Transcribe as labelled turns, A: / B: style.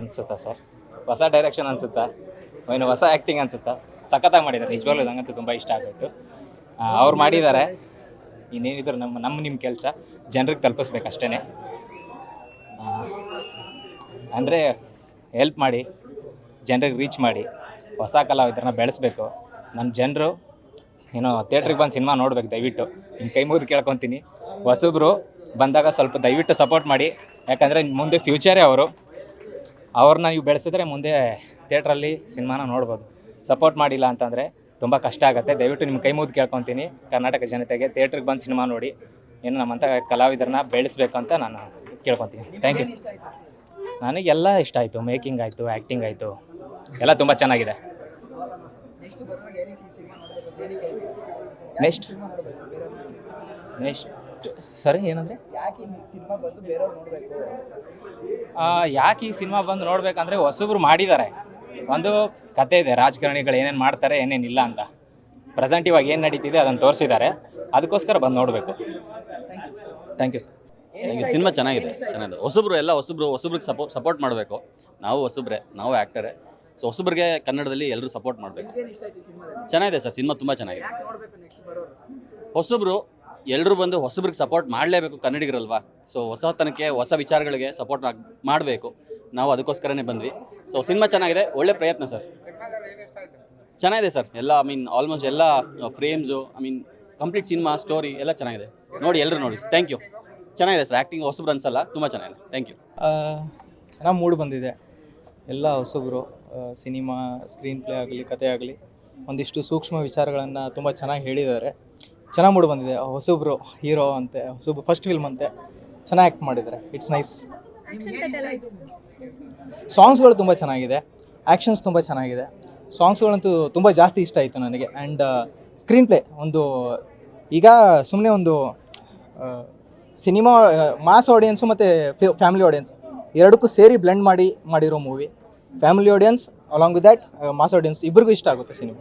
A: ಅನ್ಸುತ್ತಾ ಸರ್? ಹೊಸ ಡೈರೆಕ್ಷನ್ ಅನ್ಸುತ್ತಾ? ಏನು ಹೊಸ ಆ್ಯಕ್ಟಿಂಗ್ ಅನ್ಸುತ್ತಾ? ಸಖತ್ತಾಗಿ ಮಾಡಿದ್ದಾರೆ. ನಿಜವಾಗ್ಲೂ ನಂಗಂತೂ ತುಂಬ ಇಷ್ಟ ಆಗೋಯ್ತು. ಅವ್ರು ಮಾಡಿದ್ದಾರೆ. ಇನ್ನೇನಿದ್ರು ನಮ್ಮ ನಮ್ಮ ನಿಮ್ಮ ಕೆಲಸ. ಜನರಿಗೆ ತಲುಪಿಸ್ಬೇಕು ಅಷ್ಟೇ ಅಂದರೆ ಹೆಲ್ಪ್ ಮಾಡಿ, ಜನರಿಗೆ ರೀಚ್ ಮಾಡಿ, ಹೊಸ ಕಲಾವಿದರನ್ನ ಬೆಳೆಸ್ಬೇಕು. ನಮ್ಮ ಜನರು, ಏನೋ ಥಿಯೇಟ್ರಿಗೆ ಬಂದು ಸಿನಿಮಾ ನೋಡ್ಬೇಕು ದಯವಿಟ್ಟು. ನಿಮ್ಮ ಕೈ ಮುಗಿದು ಕೇಳ್ಕೊತೀನಿ. ಹೊಸಬ್ರು ಬಂದಾಗ ಸ್ವಲ್ಪ ದಯವಿಟ್ಟು ಸಪೋರ್ಟ್ ಮಾಡಿ. ಯಾಕಂದರೆ ಮುಂದೆ ಫ್ಯೂಚರೇ ಅವರು. ಅವ್ರನ್ನ ನೀವು ಬೆಳೆಸಿದ್ರೆ ಮುಂದೆ ಥಿಯೇಟ್ರಲ್ಲಿ ಸಿನಿಮಾನ ನೋಡ್ಬೋದು. ಸಪೋರ್ಟ್ ಮಾಡಿಲ್ಲ ಅಂತಂದರೆ ತುಂಬ ಕಷ್ಟ ಆಗುತ್ತೆ. ದಯವಿಟ್ಟು ನಿಮ್ಮ ಕೈ ಮುಗಿದು ಕೇಳ್ಕೊತೀನಿ. ಕರ್ನಾಟಕ ಜನತೆಗೆ ಥಿಯೇಟ್ರಿಗೆ ಬಂದು ಸಿನಿಮಾ ನೋಡಿ, ಏನು ನಮ್ಮಂಥ ಕಲಾವಿದರನ್ನ ಬೆಳೆಸ್ಬೇಕು ಅಂತ ನಾನು ಕೇಳ್ಕೊತೀನಿ. ಥ್ಯಾಂಕ್ ಯು ನನಗೆಲ್ಲ ಇಷ್ಟ ಆಯಿತು. ಮೇಕಿಂಗ್ ಆಯಿತು ಆ್ಯಕ್ಟಿಂಗ್ ಆಯಿತು. ಎಲ್ಲ ತುಂಬ ಚೆನ್ನಾಗಿದೆ. ನೆಕ್ಸ್ಟ್ ನೆಕ್ಸ್ಟ್ ಸರಿ ಏನಂದರೆ?
B: ಯಾಕೆ ಈ ಸಿನಿಮಾ ಬಂದು ಬೇರೆಯವ್ರು ನೋಡಬೇಕು?
A: ಯಾಕೆ ಈ ಸಿನಿಮಾ ಬಂದು ನೋಡ್ಬೇಕಂದ್ರೆ ಹೊಸಬ್ರು ಮಾಡಿದ್ದಾರೆ. ಒಂದು ಕತೆ ಇದೆ ರಾಜಕಾರಣಿಗಳು ಏನೇನು ಮಾಡ್ತಾರೆ ಏನೇನಿಲ್ಲ ಅಂತ. ಪ್ರೆಸೆಂಟ್ ಇವಾಗ ಏನು ನಡೀತಿದೆ ಅದನ್ನು ತೋರಿಸಿದ್ದಾರೆ. ಅದಕ್ಕೋಸ್ಕರ ಬಂದು ನೋಡಬೇಕು. ಥ್ಯಾಂಕ್ ಯು ಸರ್
C: ಸಿನಿಮಾ ಚೆನ್ನಾಗಿದೆ ಚೆನ್ನಾಗಿದೆ. ಹೊಸಬ್ರು ಎಲ್ಲ ಹೊಸಬ್ರು ಹೊಸಬ್ರಿಗೆ ಸಪೋರ್ಟ್ ಸಪೋರ್ಟ್ ಮಾಡಬೇಕು. ನಾವು ಹೊಸಬ್ರೆ ನಾವು ಆ್ಯಕ್ಟರೇ ಸೊ ಹೊಸಬ್ರಿಗೆ ಕನ್ನಡದಲ್ಲಿ ಎಲ್ಲರೂ ಸಪೋರ್ಟ್ ಮಾಡಬೇಕು. ಚೆನ್ನಾಗಿದೆ ಸರ್ ಸಿನಿಮಾ ತುಂಬ ಚೆನ್ನಾಗಿದೆ.
B: ಯಾಕೆ ನೋಡಬೇಕು ನೆಕ್ಸ್ಟ್ ಬರೋರು
C: ಹೊಸಬ್ರು ಎಲ್ಲರೂ ಬಂದು ಹೊಸಬ್ರಿಗೆ ಸಪೋರ್ಟ್ ಮಾಡಲೇಬೇಕು ಕನ್ನಡಿಗರಲ್ವಾ? ಸೊ ಹೊಸತನಕ್ಕೆ, ಹೊಸ ವಿಚಾರಗಳಿಗೆ ಸಪೋರ್ಟ್ ಮಾಡಬೇಕು. ನಾವು ಅದಕ್ಕೋಸ್ಕರನೇ ಬಂದ್ವಿ. ಸೊ ಸಿನಿಮಾ ಚೆನ್ನಾಗಿದೆ. ಒಳ್ಳೆ ಪ್ರಯತ್ನ ಸರ್ ಚೆನ್ನಾಗಿದೆ ಸರ್ ಎಲ್ಲ ಐ ಮೀನ್ ಆಲ್ಮೋಸ್ಟ್ ಎಲ್ಲ frames I mean complete cinema story ಎಲ್ಲ ಚೆನ್ನಾಗಿದೆ. ನೋಡಿ ಎಲ್ಲರೂ ನೋಡಿ ಥ್ಯಾಂಕ್ ಯು ಚೆನ್ನಾಗಿದೆ ಸರ್ ಆ್ಯಕ್ಟಿಂಗ್ ಹೊಸಬ್ರು ಅನ್ಸಲ್ಲ. ತುಂಬ ಚೆನ್ನಾಗಿದೆ. ಥ್ಯಾಂಕ್ ಯು
D: ಚೆನ್ನಾಗಿ ಮೂಡ್ ಬಂದಿದೆ. ಎಲ್ಲ ಹೊಸಬ್ರು ಸಿನಿಮಾ ಸ್ಕ್ರೀನ್ ಪ್ಲೇ ಆಗಲಿ, ಕತೆ ಆಗಲಿ, ಒಂದಿಷ್ಟು ಸೂಕ್ಷ್ಮ ವಿಚಾರಗಳನ್ನು ತುಂಬ ಚೆನ್ನಾಗಿ ಹೇಳಿದ್ದಾರೆ. ಚೆನ್ನಾಗಿ ಮೂಡ್ ಬಂದಿದೆ. ಹೊಸಬ್ರು ಹೀರೋ ಅಂತೆ ಹೊಸಬ್ರು ಫಸ್ಟ್ ಫಿಲ್ಮ್ ಅಂತೆ. ಚೆನ್ನಾಗಿ ಆ್ಯಕ್ಟ್ ಮಾಡಿದ್ದಾರೆ. ಇಟ್ಸ್ ನೈಸ್ ಸಾಂಗ್ಸ್ಗಳು ತುಂಬ ಚೆನ್ನಾಗಿದೆ. ಆ್ಯಕ್ಷನ್ಸ್ ತುಂಬ ಚೆನ್ನಾಗಿದೆ. ಸಾಂಗ್ಸ್ಗಳಂತೂ ತುಂಬ ಜಾಸ್ತಿ ಇಷ್ಟ ಆಯಿತು ನನಗೆ. ಆ್ಯಂಡ್ ಸ್ಕ್ರೀನ್ ಪ್ಲೇ ಒಂದು ಈಗ ಸುಮ್ಮನೆ ಒಂದು ಸಿನಿಮಾ ಮಾಸ್ ಆಡಿಯನ್ಸು ಮತ್ತು ಫ್ಯಾಮಿಲಿ ಆಡಿಯನ್ಸ್ ಎರಡಕ್ಕೂ ಸೇರಿ ಬ್ಲೆಂಡ್ ಮಾಡಿ ಮಾಡಿರೋ movie family audience along with that mass audience ಇಬ್ಬರಿಗೂ ಇಷ್ಟ ಆಗುತ್ತೆ ಸಿನಿಮಾ